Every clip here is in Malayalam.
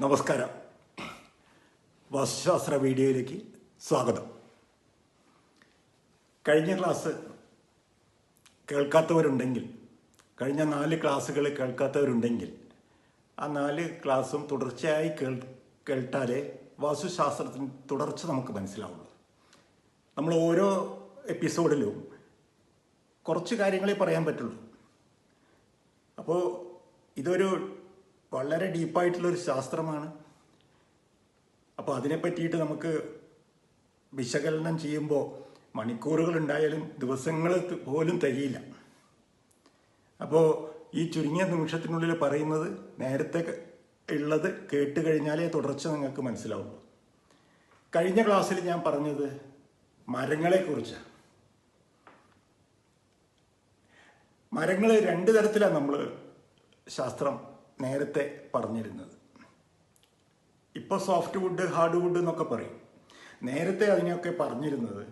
നമസ്കാരം. വാസ്തുശാസ്ത്ര വീഡിയോയിലേക്ക് സ്വാഗതം. കഴിഞ്ഞ ക്ലാസ് കേൾക്കാത്തവരുണ്ടെങ്കിൽ കഴിഞ്ഞ നാല് ക്ലാസ്സുകൾ കേൾക്കാത്തവരുണ്ടെങ്കിൽ ആ നാല് ക്ലാസ്സും തുടർച്ചയായി കേൾ കേട്ടാലേ വാസ്തുശാസ്ത്രത്തിന് തുടർച്ച നമുക്ക് മനസ്സിലാവുള്ളൂ. നമ്മൾ ഓരോ എപ്പിസോഡിലും കുറച്ച് കാര്യങ്ങളെ പറയാൻ പറ്റുള്ളൂ. അപ്പോൾ ഇതൊരു വളരെ ഡീപ്പായിട്ടുള്ളൊരു ശാസ്ത്രമാണ്. അപ്പോൾ അതിനെ പറ്റിയിട്ട് നമുക്ക് വിശകലനം ചെയ്യുമ്പോൾ മണിക്കൂറുകൾ ഉണ്ടായാലും ദിവസങ്ങൾ പോലും തികയില്ല. അപ്പോൾ ഈ ചുരുങ്ങിയ നിമിഷത്തിനുള്ളിൽ പറയുന്നത് നേരത്തെ ഉള്ളത് കേട്ട് കഴിഞ്ഞാലേ തുടർച്ച നിങ്ങൾക്ക് മനസ്സിലാവുള്ളൂ കഴിഞ്ഞ ക്ലാസ്സിൽ ഞാൻ പറഞ്ഞത് മരങ്ങളെക്കുറിച്ച്. മരങ്ങൾ രണ്ട് തരത്തിലാണ് നമ്മൾ ശാസ്ത്രം നേരത്തെ പറഞ്ഞിരുന്നത്. ഇപ്പോൾ സോഫ്റ്റ് വുഡ് ഹാർഡ് വുഡ് എന്നൊക്കെ പറയും. നേരത്തെ അതിനെയൊക്കെ പറഞ്ഞിരുന്നത്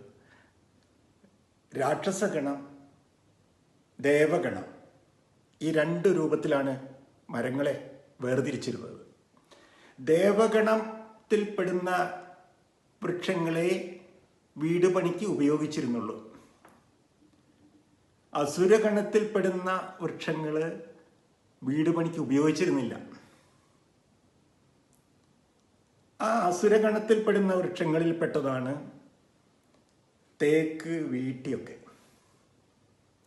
രാക്ഷസഗണം ദേവഗണം ഈ രണ്ട് രൂപത്തിലാണ് മരങ്ങളെ വേർതിരിച്ചിരുന്നത്. ദേവഗണത്തിൽപ്പെടുന്ന വൃക്ഷങ്ങളെ വീട് പണിക്ക് ഉപയോഗിച്ചിരുന്നുള്ളൂ. അസുരഗണത്തിൽപ്പെടുന്ന വൃക്ഷങ്ങൾ വീട് പണിക്ക് ഉപയോഗിച്ചിരുന്നില്ല. ആ അസുരഗണത്തിൽപ്പെടുന്ന വൃക്ഷങ്ങളിൽപ്പെട്ടതാണ് തേക്ക് വീട്ടിയൊക്കെ.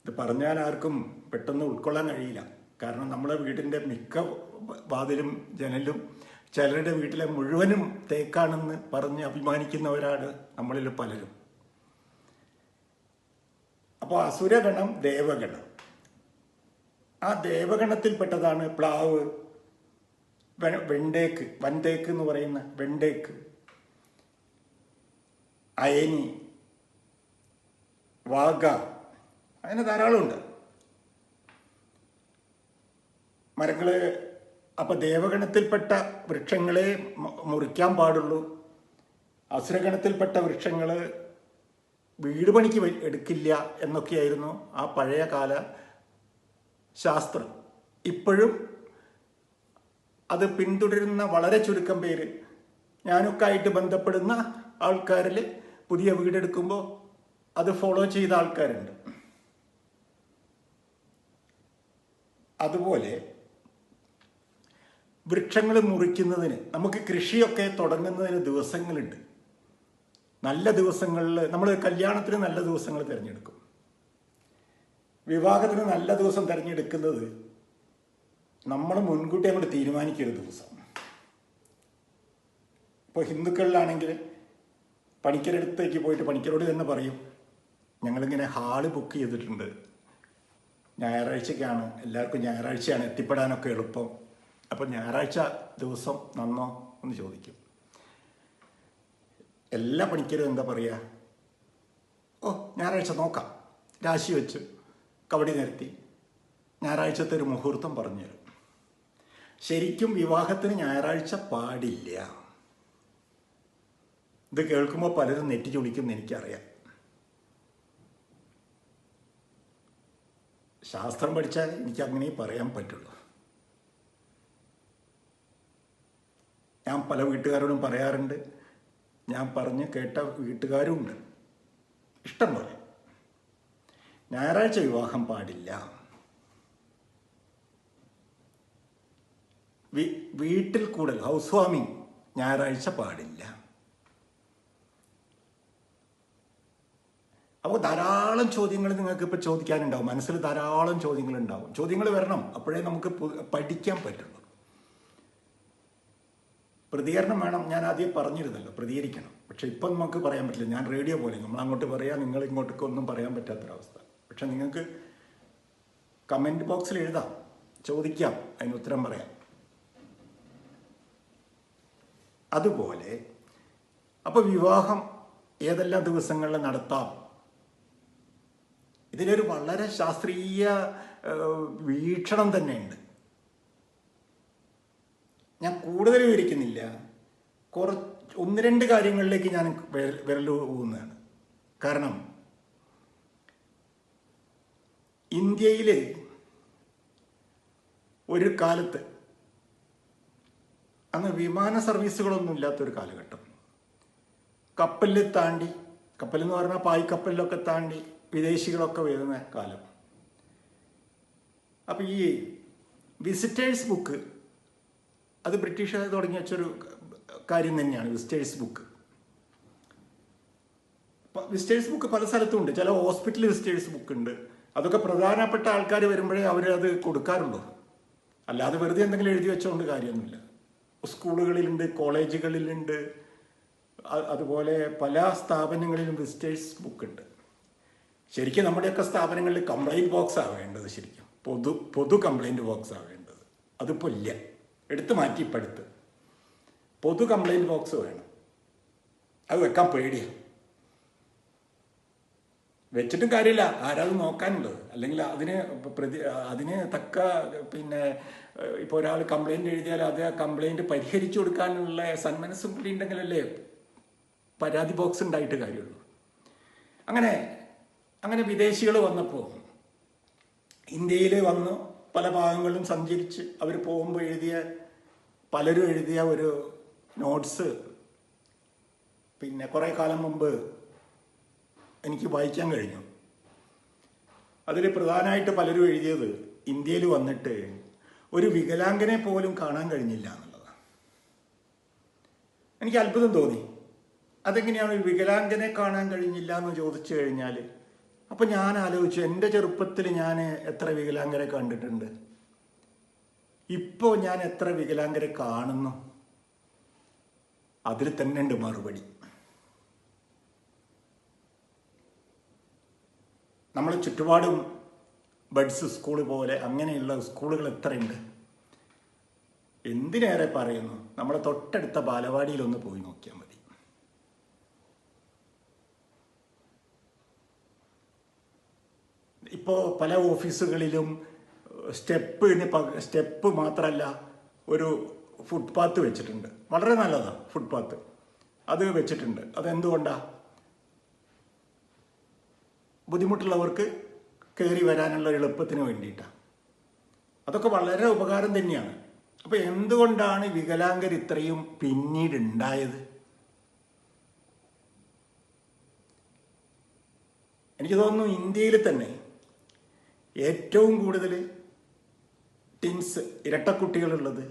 ഇത് പറഞ്ഞാൽ ആർക്കും പെട്ടെന്ന് ഉൾക്കൊള്ളാൻ കഴിയില്ല. കാരണം നമ്മുടെ വീടിന്റെ മിക്ക വാതിലും ജനലും ചിലരുടെ വീട്ടിലെ മുഴുവനും തേക്കാണെന്ന് പറഞ്ഞ് അഭിമാനിക്കുന്നവരാണ് നമ്മളിൽ പലരും. അപ്പോൾ അസുരഗണം ദേവഗണം. ആ ദേവഗണത്തിൽപ്പെട്ടതാണ് പ്ലാവ്. വെണ്ടേക്ക് വൻതേക്ക് എന്ന് പറയുന്ന വെണ്ടേക്ക്. അയനി വാഗ അങ്ങനെ ധാരാളമുണ്ട്. മരങ്ങൾ അപ്പൊ ദേവഗണത്തിൽപ്പെട്ട വൃക്ഷങ്ങളെ മുറിക്കാൻ പാടുള്ളൂ. അസുരഗണത്തിൽപ്പെട്ട വൃക്ഷങ്ങൾ വീട് പണിക്ക് എടുക്കില്ല എന്നൊക്കെയായിരുന്നു ആ പഴയ കാല ശാസ്ത്രം. ഇപ്പോഴും അത് പിന്തുടരുന്ന വളരെ ചുരുക്കം പേര്. ഞാനൊക്കെ ആയിട്ട് ബന്ധപ്പെടുന്ന ആൾക്കാരിൽ പുതിയ വീടെടുക്കുമ്പോൾ അത് ഫോളോ ചെയ്ത ആൾക്കാരുണ്ട്. അതുപോലെ വൃക്ഷങ്ങൾ മുറിക്കുന്നതിന് നമുക്ക് കൃഷിയൊക്കെ തുടങ്ങുന്നതിന് ദിവസങ്ങളുണ്ട്. നല്ല ദിവസങ്ങളിൽ നമ്മൾ കല്യാണത്തിന് നല്ല ദിവസങ്ങൾ തിരഞ്ഞെടുക്കും. വിവാഹത്തിന് നല്ല ദിവസം തിരഞ്ഞെടുക്കുന്നത് നമ്മൾ മുൻകൂട്ടി അങ്ങോട്ട് തീരുമാനിക്കൊരു ദിവസം. ഇപ്പോൾ ഹിന്ദുക്കളിലാണെങ്കിൽ പണിക്കരടുത്തേക്ക് പോയിട്ട് പണിക്കരോട് തന്നെ പറയും ഞങ്ങളിങ്ങനെ ഹാൾ ബുക്ക് ചെയ്തിട്ടുണ്ട്. ഞായറാഴ്ചക്കാണ്. എല്ലാവർക്കും ഞായറാഴ്ചയാണ് എത്തിപ്പെടാനൊക്കെ എളുപ്പം. അപ്പം ഞായറാഴ്ച ദിവസം നന്നോ? എന്ന് ചോദിക്കും. എല്ലാ പണിക്കരും എന്താ പറയുക ഓ ഞായറാഴ്ച നോക്കാം. രാശി വെച്ച്. കബഡി നിരത്തി ഞായറാഴ്ചത്തെ ഒരു മുഹൂർത്തം പറഞ്ഞു തരും ശരിക്കും വിവാഹത്തിന് ഞായറാഴ്ച പാടില്ല. ഇത് കേൾക്കുമ്പോൾ പലരും നെറ്റി ചുളിക്കും എനിക്കറിയാം. ശാസ്ത്രം പഠിച്ചാൽ എനിക്ക് അങ്ങനെ പറയാൻ പറ്റുള്ളൂ. ഞാൻ പല വീട്ടുകാരോടും പറയാറുണ്ട്. ഞാൻ പറഞ്ഞ് കേട്ട വീട്ടുകാരും ഉണ്ട് ഇഷ്ടം പോലെ. ഞായറാഴ്ച വിവാഹം പാടില്ല. വീട്ടിൽ കൂടൽ ഹൗസ് വാമിങ് ഞായറാഴ്ച പാടില്ല. അപ്പോൾ ധാരാളം ചോദ്യങ്ങൾ നിങ്ങൾക്ക് ഇപ്പോൾ ചോദിക്കാനുണ്ടാവും. മനസ്സിൽ ധാരാളം ചോദ്യങ്ങൾ ഉണ്ടാവും ചോദ്യങ്ങൾ വരണം. അപ്പോഴേ നമുക്ക് പഠിക്കാൻ പറ്റുള്ളൂ. പ്രതികരണം വേണം. ഞാൻ ആദ്യം പറഞ്ഞിരുന്നല്ലോ പ്രതികരിക്കണം. പക്ഷെ ഇപ്പം നമുക്ക് പറയാൻ പറ്റില്ല. ഞാൻ റേഡിയോ പോലെ നമ്മൾ അങ്ങോട്ട് പറയാം നിങ്ങൾ ഇങ്ങോട്ടൊക്കെ ഒന്നും പറയാൻ പറ്റാത്തൊരവസ്ഥ. പക്ഷെ നിങ്ങൾക്ക് കമന്റ് ബോക്സിൽ എഴുതാം. ചോദിക്കാം. അതിന് ഉത്തരം പറയാം. അതുപോലെ അപ്പോൾ വിവാഹം ഏതെല്ലാം ദിവസങ്ങളിൽ നടത്താം? ഇതിലൊരു വളരെ ശാസ്ത്രീയ വീക്ഷണം തന്നെയുണ്ട്. ഞാൻ കൂടുതൽ വിവരിക്കുന്നില്ല. കുറച്ച് ഒന്ന് രണ്ട് കാര്യങ്ങളിലേക്ക് ഞാൻ വിരൽ പോകുന്നതാണ് കാരണം ഇന്ത്യയിൽ ഒരു കാലത്ത് അന്ന് വിമാന സർവീസുകളൊന്നും ഇല്ലാത്തൊരു കാലഘട്ടം. കപ്പലിൽ താണ്ടി കപ്പലെന്ന് പറഞ്ഞാൽ പായ്ക്കപ്പലിലൊക്കെ താണ്ടി വിദേശികളൊക്കെ വരുന്ന കാലം. അപ്പം ഈ വിസിറ്റേഴ്സ് ബുക്ക് അത് ബ്രിട്ടീഷുകാർ തുടങ്ങി വെച്ചൊരു കാര്യം തന്നെയാണ് വിസിറ്റേഴ്സ് ബുക്ക് വിസിറ്റേഴ്സ് ബുക്ക് പല സ്ഥലത്തും ഉണ്ട്. ചില ഹോസ്പിറ്റൽ വിസിറ്റേഴ്സ് ബുക്ക് ഉണ്ട്. അതൊക്കെ പ്രധാനപ്പെട്ട ആൾക്കാർ വരുമ്പോഴേ അവരത് കൊടുക്കാറുള്ളൂ. അല്ലാതെ വെറുതെ എന്തെങ്കിലും എഴുതി വെച്ചുകൊണ്ട് കാര്യമൊന്നുമില്ല. സ്കൂളുകളിലുണ്ട് കോളേജുകളിലുണ്ട് അതുപോലെ പല സ്ഥാപനങ്ങളിലും വിസിറ്റേഴ്സ് ബുക്ക് ഉണ്ട്. ശരിക്കും നമ്മുടെയൊക്കെ സ്ഥാപനങ്ങളിൽ കംപ്ലൈന്റ് ബോക്സ് വേണ്ടത് ശരിക്കും. പൊതു പൊതു കംപ്ലൈന്റ് ബോക്സാണ് വേണ്ടത്. അതിപ്പോൾ ഇല്ല. എടുത്തു മാറ്റി ഇപ്പം എടുത്ത്. പൊതു കംപ്ലൈന്റ് ബോക്സ് വേണം. അത് വെക്കാൻ പേടിയാണ് വെച്ചിട്ടും കാര്യമില്ല. ആരാത് നോക്കാനുള്ളത്? അല്ലെങ്കിൽ അതിന് പ്രതി അതിന് തക്ക പിന്നെ ഇപ്പോൾ ഒരാൾ കംപ്ലൈന്റ് എഴുതിയാൽ അത് ആ പരിഹരിച്ചു കൊടുക്കാനുള്ള സന്മനസ്സും കൂടി ഉണ്ടെങ്കിലല്ലേ പരാതി ബോക്സ് ഉണ്ടായിട്ട് കാര്യമുള്ളൂ. അങ്ങനെ അങ്ങനെ വിദേശികൾ വന്നപ്പോൾ ഇന്ത്യയിൽ വന്ന് പല ഭാഗങ്ങളിലും സഞ്ചരിച്ച് അവർ പോകുമ്പോൾ എഴുതിയ പലരും എഴുതിയ ഒരു നോട്ട്സ് പിന്നെ കുറേ കാലം മുമ്പ് എനിക്ക് വായിക്കാൻ കഴിഞ്ഞു. അതിൽ പ്രധാനമായിട്ട് പലരും എഴുതിയത് ഇന്ത്യയിൽ വന്നിട്ട് ഒരു വികലാംഗനെ പോലും കാണാൻ കഴിഞ്ഞില്ല എന്നുള്ളതാണ്. എനിക്ക് അത്ഭുതം തോന്നി. അതെങ്ങനെയാണ് ഒരു വികലാംഗനെ കാണാൻ കഴിഞ്ഞില്ല എന്ന് ചോദിച്ചു കഴിഞ്ഞാൽ അപ്പം ഞാൻ ആലോചിച്ചു എന്റെ ചെറുപ്പത്തിൽ ഞാൻ എത്ര വികലാംഗരെ കണ്ടിട്ടുണ്ട്. ഇപ്പോൾ ഞാൻ എത്ര വികലാംഗരെ കാണുന്നു. അതിൽ തന്നെ ഉണ്ട് മറുപടി. നമ്മൾ ചുറ്റുപാടും ബഡ്സ് സ്കൂൾ പോലെ അങ്ങനെയുള്ള സ്കൂളുകൾ എത്രയുണ്ട്? എന്തിനേറെ പറയുന്നു? നമ്മളെ തൊട്ടടുത്ത ബാലവാടിയിൽ ഒന്ന് പോയി നോക്കിയാൽ മതി. ഇപ്പോൾ പല ഓഫീസുകളിലും സ്റ്റെപ്പിന് സ്റ്റെപ്പ് മാത്രമല്ല ഒരു ഫുട്പാത്ത് വെച്ചിട്ടുണ്ട്. വളരെ നല്ലതാണ് ഫുട്പാത്ത്. അത് വെച്ചിട്ടുണ്ട്. അതെന്തുകൊണ്ടാണ് ബുദ്ധിമുട്ടുള്ളവർക്ക് കയറി വരാനുള്ള എളുപ്പത്തിന് വേണ്ടിയിട്ടാണ്. അതൊക്കെ വളരെ ഉപകാരം തന്നെയാണ്. അപ്പോൾ എന്തുകൊണ്ടാണ് വികലാംഗർ ഇത്രയും പിന്നീട് ഉണ്ടായത് എനിക്ക് തോന്നുന്നു ഇന്ത്യയിൽ തന്നെ ഏറ്റവും കൂടുതൽ ടിൻസ് ഇരട്ടക്കുട്ടികളുള്ളത്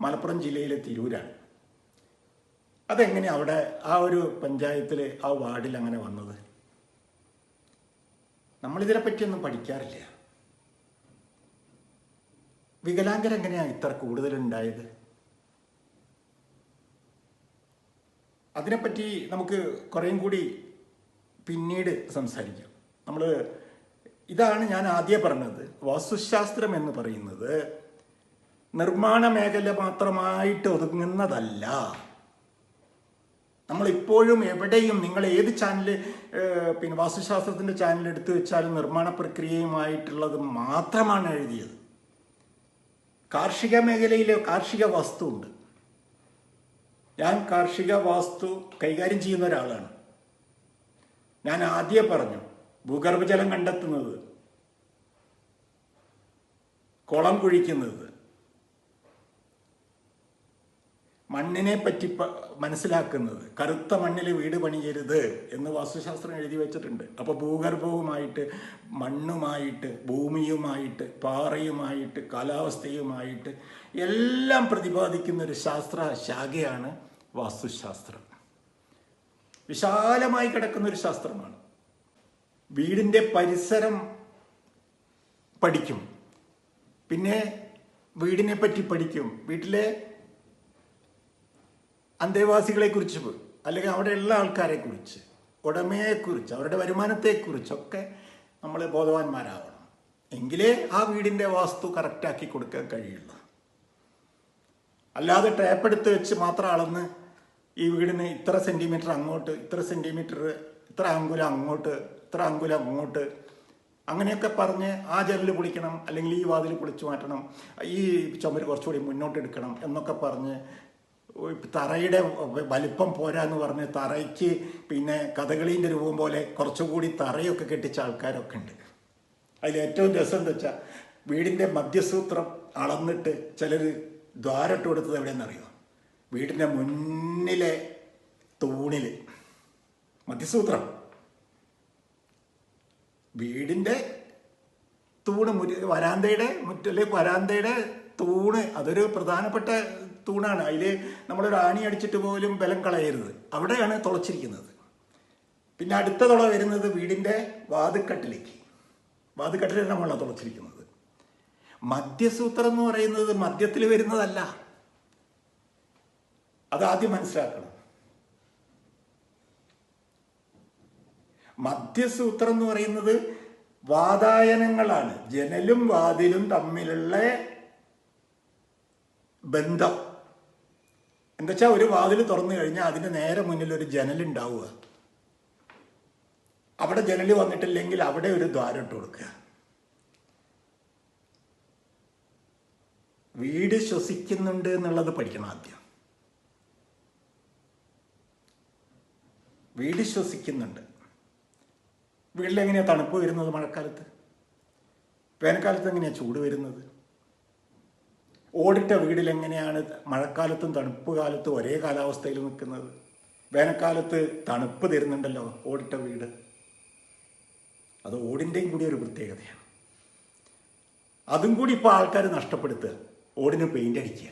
മലപ്പുറം ജില്ലയിലെ തിരൂരാണ്. അതെങ്ങനെ അവിടെ ആ ഒരു പഞ്ചായത്തിൽ ആ വാർഡിൽ അങ്ങനെ വന്നത്? നമ്മളിതിനെ പറ്റിയൊന്നും പഠിക്കാറില്ല. വികലാംഗരെങ്ങനെയാണ് ഇത്ര കൂടുതലുണ്ടായത്? അതിനെപ്പറ്റി നമുക്ക് കുറേയും കൂടി പിന്നീട് സംസാരിക്കാം. നമ്മൾ ഇതാണ് ഞാൻ ആദ്യം പറഞ്ഞത്. വാസ്തുശാസ്ത്രം എന്ന് പറയുന്നത് നിർമ്മാണ മേഖല മാത്രമായിട്ട് ഒതുങ്ങുന്നതല്ല. നമ്മളിപ്പോഴും എവിടെയും നിങ്ങൾ ഏത് ചാനൽ പിന്നെ വാസ്തുശാസ്ത്രത്തിന്റെ ചാനൽ എടുത്തു വെച്ചാലും നിർമ്മാണ പ്രക്രിയയുമായിട്ടുള്ളത് മാത്രമാണ് എഴുതിയത്. കാർഷിക മേഖലയിലെ കാർഷിക വസ്തു ഉണ്ട്. ഞാൻ കാർഷിക വാസ്തു കൈകാര്യം ചെയ്യുന്ന ഒരാളാണ്. ഞാൻ ആദ്യം പറഞ്ഞു ഭൂഗർഭജലം കണ്ടെത്തുന്നത് കുളം കുഴിക്കുന്നത് മണ്ണിനെ പറ്റി മനസ്സിലാക്കുന്നത്. കറുത്ത മണ്ണിൽ വീട് പണിയരുത് എന്ന് വാസ്തുശാസ്ത്രം എഴുതി വെച്ചിട്ടുണ്ട്. അപ്പോൾ ഭൂഗർഭവുമായിട്ട് മണ്ണുമായിട്ട് ഭൂമിയുമായിട്ട് പാറയുമായിട്ട് കാലാവസ്ഥയുമായിട്ട് എല്ലാം പ്രതിപാദിക്കുന്ന ഒരു ശാസ്ത്ര ശാഖയാണ് വാസ്തുശാസ്ത്രം. വിശാലമായി കിടക്കുന്ന ഒരു ശാസ്ത്രമാണ്. വീടിന്റെ പരിസരം പഠിക്കും. പിന്നെ വീടിനെ പറ്റി പഠിക്കും. വീട്ടിലെ അന്തേവാസികളെ കുറിച്ച് അല്ലെങ്കിൽ അവിടെയുള്ള ആൾക്കാരെ കുറിച്ച് ഉടമയെക്കുറിച്ച് അവരുടെ വരുമാനത്തെക്കുറിച്ചൊക്കെ നമ്മൾ ബോധവാന്മാരാവണം. എങ്കിലേ ആ വീടിന്റെ വാസ്തു കറക്റ്റാക്കി കൊടുക്കാൻ കഴിയുള്ളൂ. അല്ലാതെ ടേപ്പ് എടുത്ത് വെച്ച് മാത്രം അളന്ന് ഈ വീടിന് ഇത്ര സെന്റിമീറ്റർ അങ്ങോട്ട് ഇത്ര സെന്റിമീറ്റർ ഇത്ര അങ്കുലം അങ്ങോട്ട് ഇത്ര അങ്കുലം അങ്ങോട്ട് അങ്ങനെയൊക്കെ പറഞ്ഞ് ആ ജനൽ പൊളിക്കണം അല്ലെങ്കിൽ ഈ വാതിൽ പൊളിച്ചു മാറ്റണം ഈ ചുമര് കുറച്ചുകൂടി മുന്നോട്ട് എടുക്കണം എന്നൊക്കെ പറഞ്ഞ് തറയുടെ വലിപ്പം പോരാ എന്ന് പറഞ്ഞ് തറയ്ക്ക് പിന്നെ കഥകളീന്റെ രൂപം പോലെ കുറച്ചുകൂടി തറയൊക്കെ കെട്ടിച്ച ആൾക്കാരൊക്കെ ഉണ്ട്. അതിൽ ഏറ്റവും രസം എന്താ വെച്ചാൽ വീടിന്റെ മധ്യസൂത്രം അളന്നിട്ട് ചിലർ ദ്വാരട്ട് കൊടുത്തത് എവിടെയെന്നറിയോ വീടിന്റെ മുന്നിലെ തൂണിൽ. മധ്യസൂത്രം. വീടിന്റെ തൂണ് മുരി വരാന്തയുടെ മുറ്റൽ വരാന്തയുടെ തൂണ് അതൊരു പ്രധാനപ്പെട്ട തൂണാണ്. അതിൽ നമ്മളൊരു ആണി അടിച്ചിട്ട് പോലും ബലം കളയരുത്. അവിടെയാണ് തുളച്ചിരിക്കുന്നത്. പിന്നെ അടുത്ത തുള വരുന്നത് വീടിന്റെ വാതുക്കട്ടിലേക്ക് വാതുക്കട്ടിലാണ് നമ്മളാണ് തുളച്ചിരിക്കുന്നത്. മദ്യസൂത്രം എന്ന് പറയുന്നത് മദ്യത്തിൽ വരുന്നതല്ല. അതാദ്യം മനസ്സിലാക്കണം. മദ്യസൂത്രം എന്ന് പറയുന്നത് വാതായനങ്ങളാണ്. ജനലും വാതിലും തമ്മിലുള്ള ബന്ധം. എന്താ വെച്ചാൽ ഒരു വാതിൽ തുറന്നു കഴിഞ്ഞാൽ അതിന്റെ നേരെ മുന്നിൽ ഒരു ജനലുണ്ടാവുക അവിടെ ജനൽ വന്നിട്ടില്ലെങ്കിൽ അവിടെ ഒരു ദ്വാരം ഇട്ട് കൊടുക്കുക. വീട് ശ്വസിക്കുന്നുണ്ട് എന്നുള്ളത് പഠിക്കണം ആദ്യം. വീട് ശ്വസിക്കുന്നുണ്ട്. വീട്ടിലെങ്ങനെയാണ് തണുപ്പ് വരുന്നത് മഴക്കാലത്ത്? വേനൽക്കാലത്ത് എങ്ങനെയാണ് ചൂട് വരുന്നത്? ഓടിട്ട വീടിൽ എങ്ങനെയാണ് മഴക്കാലത്തും തണുപ്പ് കാലത്തും ഒരേ കാലാവസ്ഥയിൽ നിൽക്കുന്നത്? വേനൽക്കാലത്ത് തണുപ്പ് തരുന്നുണ്ടല്ലോ ഓടിട്ട വീട്. അത് ഓടിന്റെയും കൂടി ഒരു പ്രത്യേകതയാണ്. അതും കൂടി ഇപ്പോൾ ആൾക്കാർ നഷ്ടപ്പെടുത്തുക. ഓടിന് പെയിന്റ് അടിക്കുക.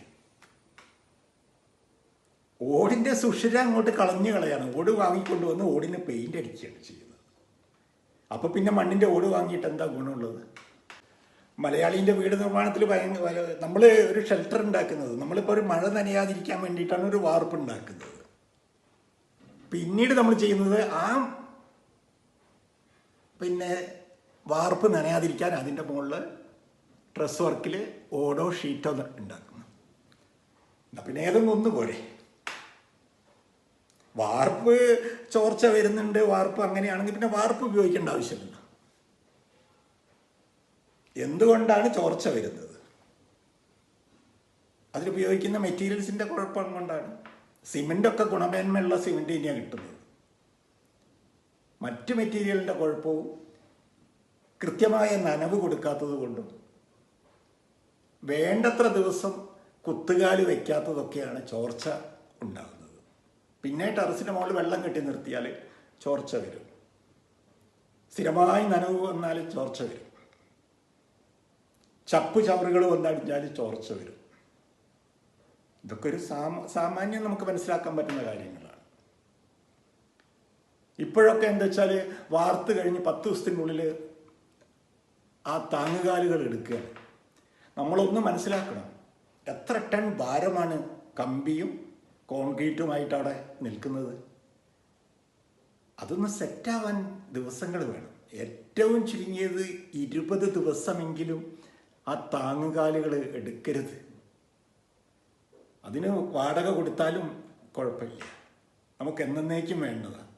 ഓടിന്റെ സുഷിര അങ്ങോട്ട് കളഞ്ഞു കളയാണ്. ഓട് വാങ്ങിക്കൊണ്ടുവന്ന് ഓടിന് പെയിന്റ് അടിക്കുകയാണ് ചെയ്യുന്നത്. അപ്പോൾ പിന്നെ മണ്ണിന്റെ ഓട് വാങ്ങിയിട്ട് എന്താ ഗുണമുള്ളത്? മലയാളീന്റെ വീട് നിർമ്മാണത്തിൽ ഭയങ്കര നമ്മൾ ഒരു ഷെൽട്ടർ ഉണ്ടാക്കുന്നത്. നമ്മളിപ്പോൾ ഒരു മഴ നനയാതിരിക്കാൻ വേണ്ടിയിട്ടാണ് ഒരു വാർപ്പ് ഉണ്ടാക്കുന്നത്. പിന്നീട് നമ്മൾ ചെയ്യുന്നത് ആ പിന്നെ വാർപ്പ് നനയാതിരിക്കാൻ അതിന്റെ മുകളിൽ ഡ്രസ് വർക്കിൽ ഓടോ ഷീറ്റോ ഉണ്ടാക്കുന്നു. എന്നാ പിന്നെ ഏതൊന്നും ഒന്ന് പോരെ. വാർപ്പ് ചോർച്ച വരുന്നുണ്ട് വാർപ്പ് അങ്ങനെയാണെങ്കിൽ പിന്നെ വാർപ്പ് ഉപയോഗിക്കേണ്ട ആവശ്യമില്ല. എന്തുകൊണ്ടാണ് ചോർച്ച വരുന്നത്? അതിലുപയോഗിക്കുന്ന മെറ്റീരിയൽസിന്റെ കുഴപ്പം കൊണ്ടാണ്. സിമെന്റ് ഒക്കെ ഗുണമേന്മയുള്ള സിമെന്റ് തന്നെയാണ് കിട്ടുന്നത്. മറ്റ് മെറ്റീരിയലിന്റെ കുഴപ്പവും കൃത്യമായ നനവ് കൊടുക്കാത്തത് കൊണ്ടും വേണ്ടത്ര ദിവസം കുത്തുകാൽ വെക്കാത്തതൊക്കെയാണ് ചോർച്ച ഉണ്ടാകുന്നത്. പിന്നെ ടെറസിന്റെ മുകളിൽ വെള്ളം കെട്ടി നിർത്തിയാൽ ചോർച്ച വരും. സ്ഥിരമായി നനവ് വന്നാൽ ചോർച്ച വരും. ചപ്പ് ചവറുകൾ വന്നടിഞ്ഞാൽ ചോർച്ച വരും. ഇതൊക്കെ ഒരു സാമ സാമാന്യം നമുക്ക് മനസ്സിലാക്കാൻ പറ്റുന്ന കാര്യങ്ങളാണ്. ഇപ്പോഴൊക്കെ എന്താ വെച്ചാൽ വാർത്ത് കഴിഞ്ഞ് പത്ത് ദിവസത്തിനുള്ളിൽ ആ താങ്ങുകാലുകൾ എടുക്കുകയാണ്. നമ്മളൊന്ന് മനസ്സിലാക്കണം. എത്ര ടൺ ഭാരമാണ് കമ്പിയും കോൺക്രീറ്റുമായിട്ട് അവിടെ നിൽക്കുന്നത്? അതൊന്ന് സെറ്റാവാൻ ദിവസങ്ങൾ വേണം. ഏറ്റവും ചുരുങ്ങിയത് ഇരുപത് ദിവസമെങ്കിലും ആ താങ്ങുകാലുകൾ എടുക്കരുത്. അതിന് വാടക കൊടുത്താലും കുഴപ്പമില്ല. നമുക്ക് എന്നേക്കും വേണ്ടതാണ്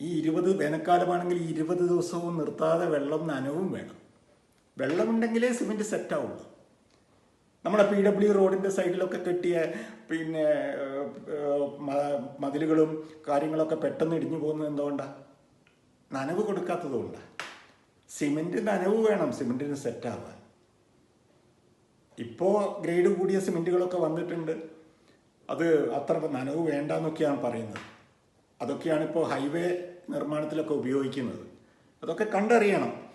ഈ ഇരുപത് വേനൽക്കാലമാണെങ്കിൽ ഈ ഇരുപത് ദിവസവും നിർത്താതെ വെള്ളം നനവും വേണം. വെള്ളമുണ്ടെങ്കിലേ സിമെന്റ് സെറ്റാവുള്ളൂ. നമ്മുടെ പി ഡബ്ല്യു റോഡിന്റെ സൈഡിലൊക്കെ കെട്ടിയ പിന്നെ മതിലുകളും കാര്യങ്ങളൊക്കെ പെട്ടെന്ന് ഇടിഞ്ഞു പോകുന്നത് എന്തുകൊണ്ടാണ് നനവ് കൊടുക്കാത്തത് കൊണ്ടാണ് സിമെന്റ് നനവ് വേണം സിമെന്റിന് സെറ്റാവാൻ ഇപ്പോൾ ഗ്രേഡ് കൂടിയ സിമെന്റുകളൊക്കെ വന്നിട്ടുണ്ട്. അത് അത്ര നനവ് വേണ്ട എന്നൊക്കെയാണ് പറയുന്നത്. അതൊക്കെയാണ് ഇപ്പോൾ ഹൈവേ നിർമ്മാണത്തിലൊക്കെ ഉപയോഗിക്കുന്നത്. അതൊക്കെ കണ്ടറിയണം.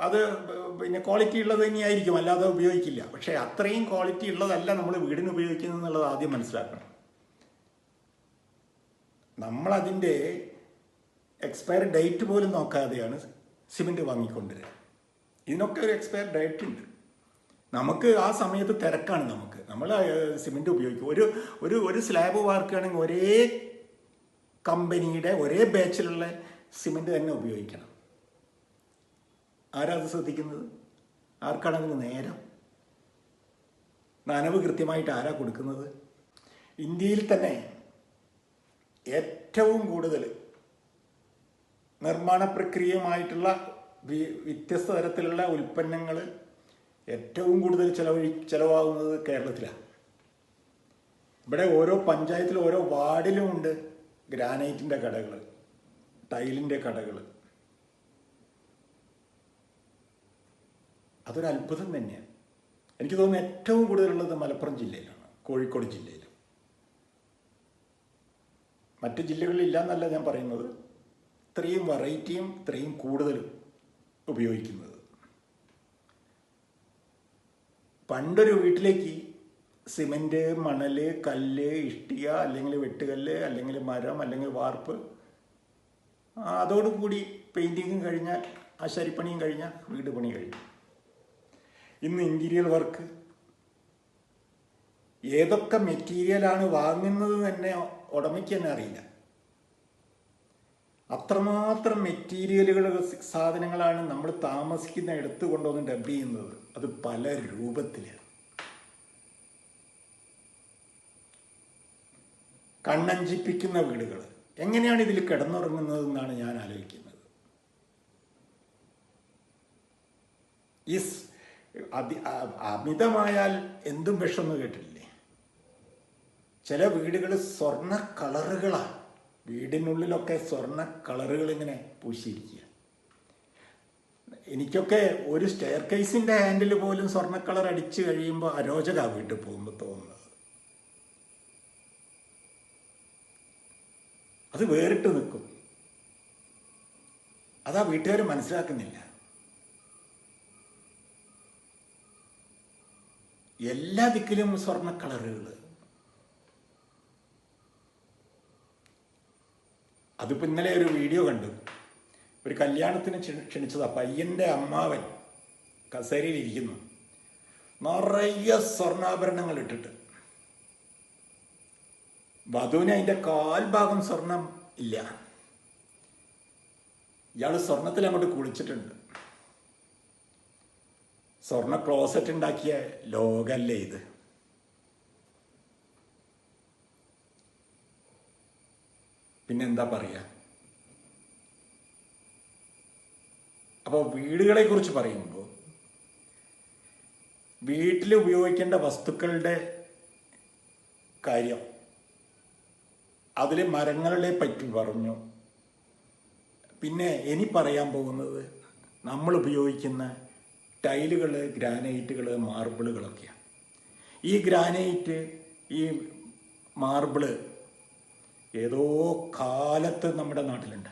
അത് പിന്നെ ക്വാളിറ്റി ഉള്ളത് തന്നെയായിരിക്കും അല്ലാതെ ഉപയോഗിക്കില്ല. പക്ഷേ അത്രയും ക്വാളിറ്റി ഉള്ളതല്ല നമ്മൾ വീടിന് ഉപയോഗിക്കുന്നത് എന്നുള്ളത് ആദ്യം മനസ്സിലാക്കണം. നമ്മളതിന്റെ എക്സ്പയർ ഡേറ്റ് പോലും നോക്കാതെയാണ് സിമെന്റ് വാങ്ങിക്കൊണ്ടുവരിക ഇതിനൊക്കെ ഒരു എക്സ്പയർ ഡേറ്റ് ഉണ്ട്. നമുക്ക് ആ സമയത്ത് തിരക്കാണ് നമുക്ക്. നമ്മൾ സിമെന്റ് ഉപയോഗിക്കും. ഒരു ഒരു ഒരു സ്ലാബ് വാർക്കുകയാണെങ്കിൽ ഒരേ കമ്പനിയുടെ ഒരേ ബാച്ചിലുള്ള സിമെന്റ് തന്നെ ഉപയോഗിക്കണം. ആരാ അത് ശ്രദ്ധിക്കുന്നത്? ആർക്കാണ് നേരം? നനവ് കൃത്യമായിട്ട് ആരാ കൊടുക്കുന്നത്? ഇന്ത്യയിൽ തന്നെ ഏറ്റവും കൂടുതൽ നിർമ്മാണ പ്രക്രിയയുമായിട്ടുള്ള വ്യത്യസ്ത തരത്തിലുള്ള ഉൽപ്പന്നങ്ങൾ ഏറ്റവും കൂടുതൽ ചെലവഴി ചെലവാകുന്നത് കേരളത്തിലാണ്. ഇവിടെ ഓരോ പഞ്ചായത്തിലും ഓരോ വാർഡിലും ഉണ്ട് ഗ്രാനൈറ്റിന്റെ കടകൾ ടൈലിന്റെ കടകൾ അതൊരു അത്ഭുതം തന്നെയാണ്. എനിക്ക് തോന്നുന്നു ഏറ്റവും കൂടുതലുള്ളത് മലപ്പുറം ജില്ലയിലാണ് കോഴിക്കോട് ജില്ലയിൽ മറ്റ് ജില്ലകളിലില്ല എന്നല്ല ഞാൻ പറയുന്നത്. ഇത്രയും വെറൈറ്റിയും ഇത്രയും കൂടുതലും ഉപയോഗിക്കുന്നത്. പണ്ടൊരു വീട്ടിലേക്ക് സിമന്റ് മണൽ കല്ല് ഇഷ്ടിക അല്ലെങ്കിൽ വെട്ടുകല്ല് അല്ലെങ്കിൽ മരം അല്ലെങ്കിൽ വാർപ്പ് അതോടുകൂടി പെയിന്റിങ്ങും കഴിഞ്ഞാൽ ആശാരിപ്പണിയും കഴിഞ്ഞാൽ വീട് പണി കഴിഞ്ഞു. ഇന്ന് ഇന്റീരിയൽ വർക്ക് ഏതൊക്കെ മെറ്റീരിയലാണ് വാങ്ങുന്നത് തന്നെ ഉടമയ്ക്ക് തന്നെ അറിയില്ല. അത്രമാത്രം മെറ്റീരിയലുകൾ സാധനങ്ങളാണ് നമ്മൾ താമസിക്കുന്ന ഇടത്ത് കൊണ്ടുവന്ന് ഡബ് ചെയ്യുന്നത്. അത് പല രൂപത്തിലാണ് കണ്ണഞ്ചിപ്പിക്കുന്ന വീടുകൾ എങ്ങനെയാണ് ഇതിൽ കിടന്നുറങ്ങുന്നത് എന്നാണ് ഞാൻ ആലോചിക്കുന്നത്. ഈ അമിതമായാൽ എന്തും വിഷമെന്ന് കേട്ടിട്ടില്ലേ? ചില വീടുകൾ സ്വർണ കളറുകളാണ്. വീടിനുള്ളിലൊക്കെ സ്വർണ കളറുകൾ ഇങ്ങനെ പൂശിയിരിക്കുക. എനിക്കൊക്കെ ഒരു സ്റ്റെയർ കേസിന്റെ ഹാൻഡിൽ പോലും സ്വർണ കളർ അടിച്ചു കഴിയുമ്പോൾ അരോചക വീട്ടിൽ പോകുമ്പോൾ തോന്നുന്നത്. അത് വേറിട്ട് നിൽക്കും. അതാ വീട്ടുകാർ മനസ്സിലാക്കുന്നില്ല. എല്ലാ ദിക്കിലും സ്വർണ കളറുകൾ അതിപ്പോ ഇന്നലെ ഒരു വീഡിയോ കണ്ടു. ഒരു കല്യാണത്തിന് ക്ഷണിച്ചത് പയ്യന്റെ അമ്മാവൻ കസേരയിൽ ഇരിക്കുന്നു. നിറയെ സ്വർണാഭരണങ്ങൾ ഇട്ടിട്ട്. വധുവിന് അതിന്റെ കാൽഭാഗം സ്വർണം ഇല്ല. ഇയാൾ സ്വർണത്തിൽ അങ്ങോട്ട് കുളിച്ചിട്ടുണ്ട്. സ്വർണ ക്ലോസറ്റ് ഉണ്ടാക്കിയ ലോകല്ലേ ഇത്? പിന്നെന്താ പറയുക അപ്പോൾ വീടുകളെ കുറിച്ച് പറയുമ്പോൾ വീട്ടിൽ ഉപയോഗിക്കേണ്ട വസ്തുക്കളുടെ കാര്യം അതിൽ മരങ്ങളെ പറ്റി പറഞ്ഞു. പിന്നെ ഇനി പറയാൻ പോകുന്നത് നമ്മൾ ഉപയോഗിക്കുന്ന ടൈലുകൾ ഗ്രാനൈറ്റുകൾ മാർബിളുകളൊക്കെയാണ് ഈ ഗ്രാനൈറ്റ് ഈ മാർബിൾ ഏതോ കാലത്ത് നമ്മുടെ നാട്ടിലുണ്ട്.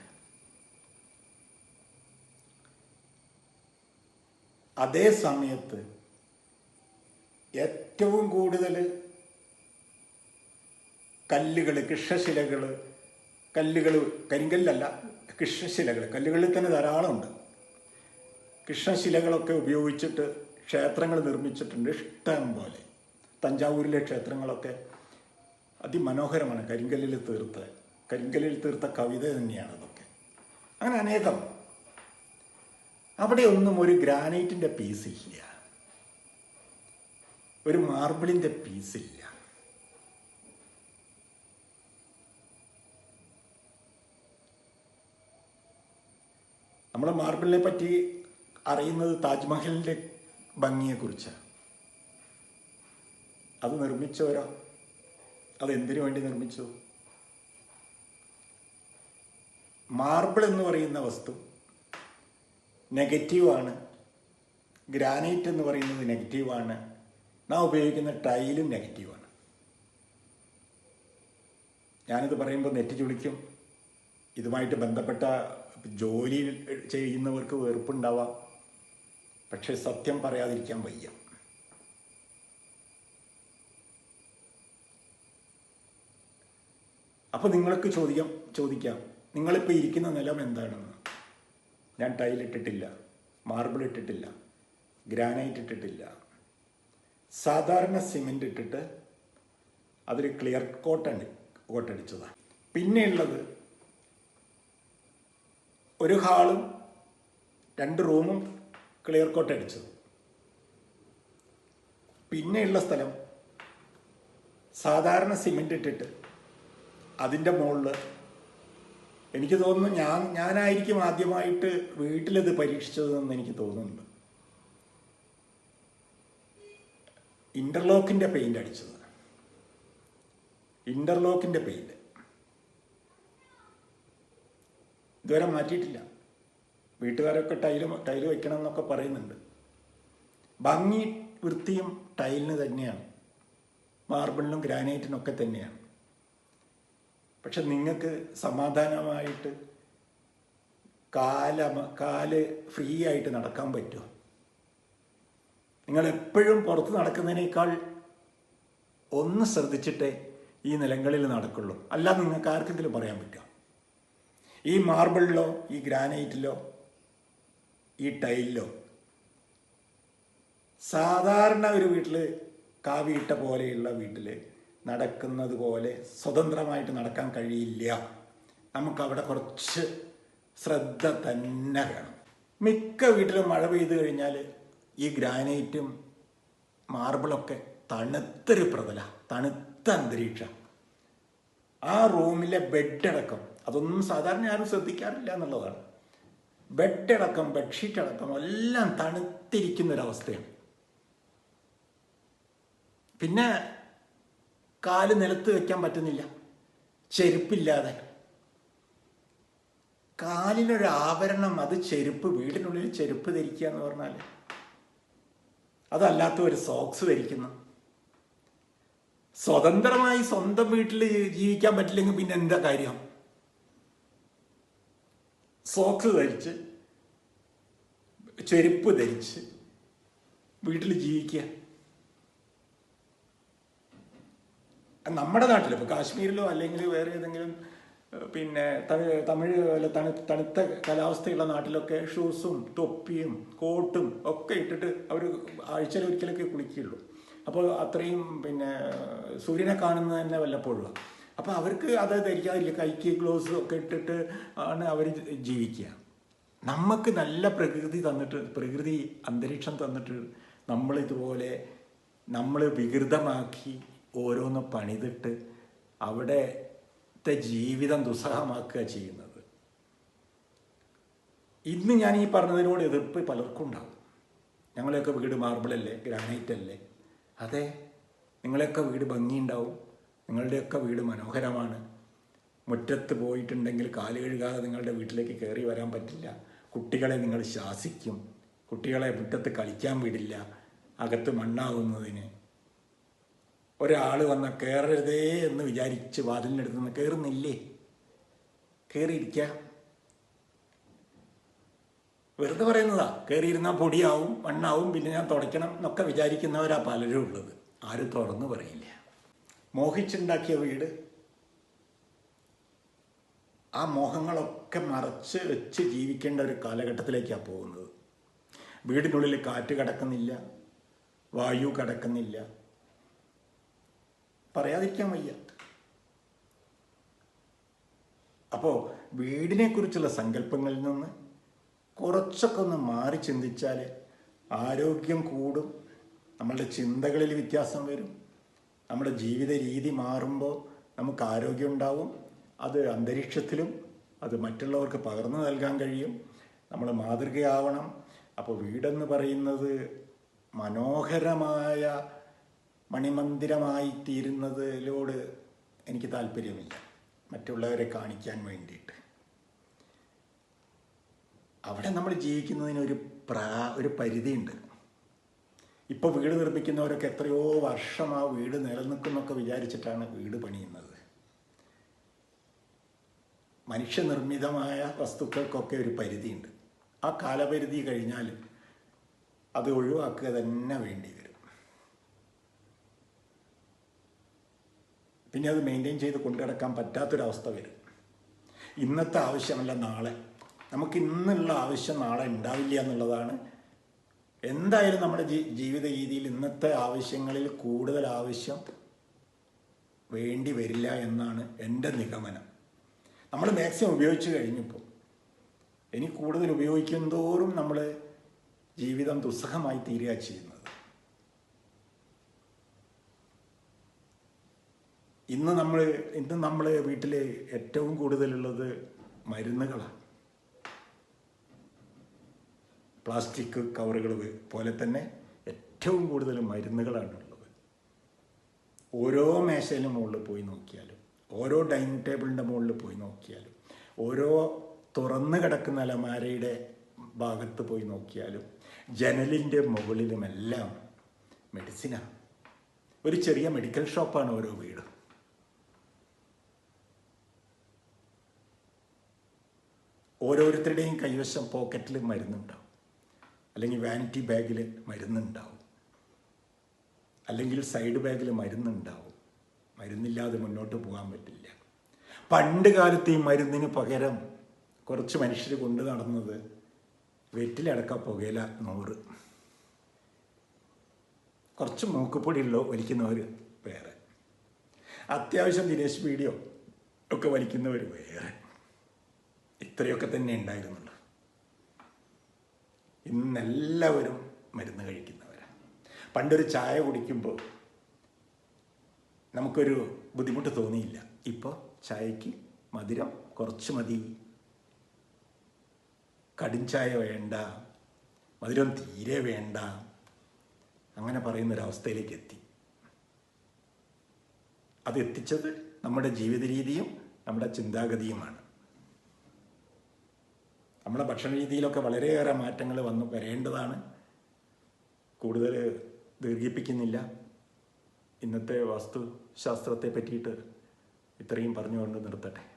അതേ സമയത്ത് ഏറ്റവും കൂടുതൽ കല്ലുകൾ കൃഷ്ണശിലകൾ കല്ലുകൾ കരിങ്കല്ലല്ല കൃഷ്ണശിലകൾ. കല്ലുകളിൽ തന്നെ ധാരാളമുണ്ട്. കൃഷ്ണശിലകളൊക്കെ ഉപയോഗിച്ചിട്ട് ക്ഷേത്രങ്ങൾ നിർമ്മിച്ചിട്ടുണ്ട്. ഇഷ്ടം പോലെ. തഞ്ചാവൂരിലെ ക്ഷേത്രങ്ങളൊക്കെ അതിമനോഹരമാണ് കരിങ്കല്ലിൽ തീർത്ത് കരിങ്കല്ലിൽ തീർത്ത കവിത തന്നെയാണ് അതൊക്കെ. അങ്ങനെ അനേകം. അവിടെ ഒന്നും ഒരു ഗ്രാനൈറ്റിന്റെ പീസ് ഇല്ല. ഒരു മാർബിളിന്റെ പീസ് ഇല്ല. നമ്മൾ മാർബിളിനെ പറ്റി അറിയുന്നത് താജ്മഹലിന്റെ ഭംഗിയെക്കുറിച്ചാണ്. അത് നിർമ്മിച്ചവരോ അത് എന്തിനു വേണ്ടി നിർമ്മിച്ചു? മാർബിൾ എന്ന് പറയുന്ന വസ്തു നെഗറ്റീവാണ് ഗ്രാനൈറ്റ് എന്ന് പറയുന്നത് നെഗറ്റീവാണ് നാം ഉപയോഗിക്കുന്ന ടൈലും നെഗറ്റീവാണ് ഞാനിത് പറയുമ്പോൾ നെറ്റ് ചുളിക്കും. ഇതുമായിട്ട് ബന്ധപ്പെട്ട ജോലി ചെയ്യുന്നവർക്ക് വെറുപ്പുണ്ടാവാം. പക്ഷേ സത്യം പറയാതിരിക്കാൻ വയ്യ. അപ്പൊ നിങ്ങൾക്ക് ചോദിക്കാം ചോദിക്കാം. നിങ്ങളിപ്പോൾ ഇരിക്കുന്ന നിലം എന്താണെന്ന്? ഞാൻ ടൈൽ ഇട്ടിട്ടില്ല മാർബിൾ ഇട്ടിട്ടില്ല ഗ്രാനൈറ്റ് ഇട്ടിട്ടില്ല. സാധാരണ സിമെന്റ് ഇട്ടിട്ട് അതിൽ ക്ലിയർ കോട്ടാണ് കോട്ടടിച്ചതാണ് പിന്നെയുള്ളത് ഒരു ഹാളും രണ്ട് റൂമും ക്ലിയർ കോട്ട് അടിച്ചത്. പിന്നെയുള്ള സ്ഥലം സാധാരണ സിമെന്റ് ഇട്ടിട്ട് അതിന്റെ മുകളിൽ എനിക്ക് തോന്നുന്നു ഞാൻ ഞാനായിരിക്കും ആദ്യമായിട്ട് വീട്ടിലിത് പരീക്ഷിച്ചതെന്ന് എനിക്ക് തോന്നുന്നുണ്ട്. ഇന്റർലോക്കിന്റെ പെയിന്റ് അടിച്ചത്. ഇന്റർലോക്കിന്റെ പെയിന്റ് ഇതുവരെ മാറ്റിയിട്ടില്ല. വീട്ടുകാരൊക്കെ ടൈൽ ടൈൽ വെക്കണം എന്നൊക്കെ പറയുന്നുണ്ട്. ഭംഗി വൃത്തിയും ടൈലിന് തന്നെയാണ്. മാർബിളിനും ഗ്രാനൈറ്റിനൊക്കെ തന്നെയാണ്. പക്ഷെ നിങ്ങൾക്ക് സമാധാനമായിട്ട് കാല കാൽ ഫ്രീ ആയിട്ട് നടക്കാൻ പറ്റുമോ? നിങ്ങൾ എപ്പോഴും പുറത്ത് നടക്കുന്നതിനേക്കാൾ ഒന്ന് ശ്രദ്ധിച്ചിട്ടേ ഈ നിലങ്ങളിൽ നടക്കുള്ളൂ. അല്ല നിങ്ങൾക്ക് ആർക്കെങ്കിലും പറയാൻ പറ്റുമോ? ഈ മാർബിളിലോ ഈ ഗ്രാനൈറ്റിലോ ഈ ടൈലിലോ സാധാരണ ഒരു വീട്ടിൽ കാവിയിട്ട പോലെയുള്ള വീട്ടിൽ നടക്കുന്നത് പോലെ സ്വതന്ത്രമായിട്ട് നടക്കാൻ കഴിയില്ല. നമുക്കവിടെ കുറച്ച് ശ്രദ്ധ തന്നെ വേണം. മിക്ക വീട്ടിലും മഴ പെയ്തു കഴിഞ്ഞാൽ ഈ ഗ്രാനൈറ്റും മാർബിളൊക്കെ തണുത്തൊരു പ്രതല തണുത്ത അന്തരീക്ഷം. ആ റൂമിലെ ബെഡടക്കം അതൊന്നും സാധാരണ ആരും ശ്രദ്ധിക്കാറില്ല എന്നുള്ളതാണ്. ബെഡടക്കം ബെഡ്ഷീറ്റ് അടക്കം എല്ലാം തണുത്തിരിക്കുന്ന ഒരവസ്ഥയാണ് പിന്നെ കാൽ നിലത്ത് വെക്കാൻ പറ്റുന്നില്ല. ചെരുപ്പില്ലാതെ. കാലിനൊരു ആവരണം അത് ചെരുപ്പ് വീടിനുള്ളിൽ ചെരുപ്പ് ധരിക്കുക എന്ന് പറഞ്ഞാൽ അതല്ലാത്ത ഒരു സോക്സ് ധരിക്കുന്നു. സ്വതന്ത്രമായി സ്വന്തം വീട്ടിൽ ജീവിക്കാൻ പറ്റില്ലെങ്കിൽ പിന്നെ എന്താ കാര്യം? സോക്സ് ധരിച്ച് ചെരുപ്പ് ധരിച്ച് വീട്ടിൽ ജീവിക്കുക. നമ്മുടെ നാട്ടിൽ ഇപ്പോൾ കാശ്മീരിലോ അല്ലെങ്കിൽ വേറെ ഏതെങ്കിലും പിന്നെ തമിഴ് തമിഴ് തണു തണുത്ത കാലാവസ്ഥയുള്ള നാട്ടിലൊക്കെ ഷൂസും തൊപ്പിയും കോട്ടും ഒക്കെ ഇട്ടിട്ട് അവർ ആഴ്ചയിൽ ഒരിക്കലൊക്കെ കുളിക്കുകയുള്ളൂ. അപ്പോൾ അത്രയും പിന്നെ സൂര്യനെ കാണുന്നത് തന്നെ വല്ലപ്പോഴും അപ്പോൾ അവർക്ക് അത് ധരിക്കാതില്ല കൈക്ക് ഗ്ലോസ് ഒക്കെ ഇട്ടിട്ട് ആണ് അവർ ജീവിക്കുക. നമുക്ക് നല്ല പ്രകൃതി തന്നിട്ട് പ്രകൃതി അന്തരീക്ഷം തന്നിട്ട് നമ്മൾ ഇതുപോലെ നമ്മൾ വികൃതമാക്കി ഓരോന്ന് പണിതിട്ട് അവിടത്തെ ജീവിതം ദുസ്സഹമാക്കുക ചെയ്യുന്നത്. ഇന്ന് ഞാൻ ഈ പറഞ്ഞതിനോട് എതിർപ്പ് പലർക്കും ഉണ്ടാവും. ഞങ്ങളെയൊക്കെ വീട് മാർബിളല്ലേ ഗ്രാനൈറ്റ് അല്ലേ അതെ നിങ്ങളെയൊക്കെ വീട് ഭംഗിയുണ്ടാവും. നിങ്ങളുടെയൊക്കെ വീട് മനോഹരമാണ്. മുറ്റത്ത് പോയിട്ടുണ്ടെങ്കിൽ കാൽ കഴുകാതെ നിങ്ങളുടെ വീട്ടിലേക്ക് കയറി വരാൻ പറ്റില്ല. കുട്ടികളെ നിങ്ങൾ ശാസിക്കും. കുട്ടികളെ മുറ്റത്ത് കളിക്കാൻ വിടില്ല. അകത്ത് മണ്ണാവുന്നതിന്. ഒരാൾ വന്ന കയറരുതേ എന്ന് വിചാരിച്ച് വാതിലിനടുത്ത് നിന്ന് കയറുന്നില്ലേ കയറിയിരിക്കുക വെറുതെ പറയുന്നതാ കയറിയിരുന്നാൽ പൊടിയാവും മണ്ണാവും പിന്നെ ഞാൻ തുടയ്ക്കണം എന്നൊക്കെ വിചാരിക്കുന്നവരാ പലരും ഉള്ളത്. ആരും തുറന്നു പറയില്ല. മോഹിച്ചുണ്ടാക്കിയ വീട് ആ മോഹങ്ങളൊക്കെ മറച്ച് വെച്ച് ജീവിക്കേണ്ട ഒരു കാലഘട്ടത്തിലേക്കാണ് പോകുന്നത്. വീടിനുള്ളിൽ കാറ്റ് കടക്കുന്നില്ല വായു കടക്കുന്നില്ല പറയാതിരിക്കാൻ വയ്യ. അപ്പോൾ വീടിനെ കുറിച്ചുള്ള സങ്കല്പങ്ങളിൽ നിന്ന് കുറച്ചൊക്കെ ഒന്ന് മാറി ചിന്തിച്ചാൽ ആരോഗ്യം കൂടും നമ്മളുടെ ചിന്തകളിൽ വ്യത്യാസം വരും നമ്മുടെ ജീവിത രീതി മാറുമ്പോൾ നമുക്ക് ആരോഗ്യം ഉണ്ടാവും അത് അന്തരീക്ഷത്തിലും അത് മറ്റുള്ളവർക്ക് പകർന്നു നൽകാൻ കഴിയും നമ്മൾ മാതൃകയാവണം. അപ്പോൾ വീടെന്ന് പറയുന്നത് മനോഹരമായ മണിമന്ദിരമായി തീരുന്നതിലോട് എനിക്ക് താല്പര്യമില്ല. മറ്റുള്ളവരെ കാണിക്കാൻ വേണ്ടിയിട്ട്. അവിടെ നമ്മൾ ജീവിക്കുന്നതിന് ഒരു പ്രാ ഒരു പരിധിയുണ്ട്. ഇപ്പോൾ വീട് നിർമ്മിക്കുന്നവരൊക്കെ എത്രയോ വർഷം ആ വീട് നിലനിൽക്കുന്നൊക്കെ വിചാരിച്ചിട്ടാണ് വീട് പണിയുന്നത്. മനുഷ്യനിർമ്മിതമായ വസ്തുക്കൾക്കൊക്കെ ഒരു പരിധിയുണ്ട്. ആ കാലപരിധി കഴിഞ്ഞാൽ അത് ഒഴിവാക്കുക തന്നെ വേണ്ടി വരും പിന്നെ അത് മെയിന്റെയിൻ ചെയ്ത് കൊണ്ടുനടക്കാൻ പറ്റാത്തൊരവസ്ഥ വരും. ഇന്നത്തെ ആവശ്യമല്ല നാളെ. നമുക്ക് ഇന്നുള്ള ആവശ്യം നാളെ ഉണ്ടാവില്ല എന്നുള്ളതാണ്. എന്തായാലും നമ്മുടെ ജീവിത രീതിയിൽ ഇന്നത്തെ ആവശ്യങ്ങളിൽ കൂടുതൽ ആവശ്യം വേണ്ടി വരില്ല എന്നാണ് എന്റെ നിഗമനം. നമ്മൾ മാക്സിമം ഉപയോഗിച്ചു കഴിഞ്ഞപ്പോൾ ഇനി കൂടുതൽ ഉപയോഗിക്കും തോറും നമ്മൾ ജീവിതം ദുസ്സഹമായി തീരുക ചെയ്യുന്നത്. ഇന്ന് നമ്മൾ ഇന്ന് നമ്മൾ വീട്ടിൽ ഏറ്റവും കൂടുതലുള്ളത് മരുന്നുകളാണ് പ്ലാസ്റ്റിക് കവറുകൾ പോലെ തന്നെ ഏറ്റവും കൂടുതൽ മരുന്നുകളാണ് ഉള്ളത്. ഓരോ മേശയിലും മുകളിൽ പോയി നോക്കിയാലും ഓരോ ഡൈനിങ് ടേബിളിന്റെ മുകളിൽ പോയി നോക്കിയാലും ഓരോ തുറന്നു കിടക്കുന്ന അലമാരയുടെ ഭാഗത്ത് പോയി നോക്കിയാലും ജനലിന്റെ മുകളിലുമെല്ലാം മെഡിസിനാണ് ഒരു ചെറിയ മെഡിക്കൽ ഷോപ്പാണ് ഓരോ വീട്. ഓരോരുത്തരുടെയും കൈവശം പോക്കറ്റിൽ മരുന്നുണ്ടാവും. അല്ലെങ്കിൽ വാനിറ്റി ബാഗിൽ മരുന്നുണ്ടാവും. അല്ലെങ്കിൽ സൈഡ് ബാഗിൽ മരുന്നുണ്ടാവും. മരുന്നില്ലാതെ മുന്നോട്ട് പോകാൻ പറ്റില്ല. പണ്ട് കാലത്ത് ഈ മരുന്നിന് പകരം കുറച്ച് മനുഷ്യർ കൊണ്ടു നടന്നത് വെറ്റിലടക്ക പുകയില നൂറ്. കുറച്ച് മൂക്കുപൊടിയുള്ള വലിക്കുന്നവർ വേറെ. അത്യാവശ്യം ദിനേശ് വീഡിയോ ഒക്കെ വലിക്കുന്നവർ വേറെ. ഇത്രയൊക്കെ തന്നെ ഉണ്ടായിരുന്നുള്ളൂ. ഇന്നെല്ലാവരും മരുന്ന് കഴിക്കുന്നവരാണ് പണ്ടൊരു ചായ കുടിക്കുമ്പോൾ നമുക്കൊരു ബുദ്ധിമുട്ട് തോന്നിയില്ല. ഇപ്പോൾ ചായക്ക് മധുരം കുറച്ച് മതി. കടും ചായ വേണ്ട മധുരം തീരെ വേണ്ട. അങ്ങനെ പറയുന്നൊരവസ്ഥയിലേക്ക് എത്തി അത് എത്തിച്ചത് നമ്മുടെ ജീവിത രീതിയും നമ്മുടെ ചിന്താഗതിയുമാണ്. നമ്മുടെ ഭക്ഷണ രീതിയിലൊക്കെ വളരെയേറെ മാറ്റങ്ങൾ വന്നു വരേണ്ടതാണ്. കൂടുതൽ ദീർഘിപ്പിക്കുന്നില്ല. ഇന്നത്തെ വാസ്തുശാസ്ത്രത്തെ പറ്റിയിട്ട് ഇത്രയും പറഞ്ഞുകൊണ്ട് നിർത്തട്ടെ.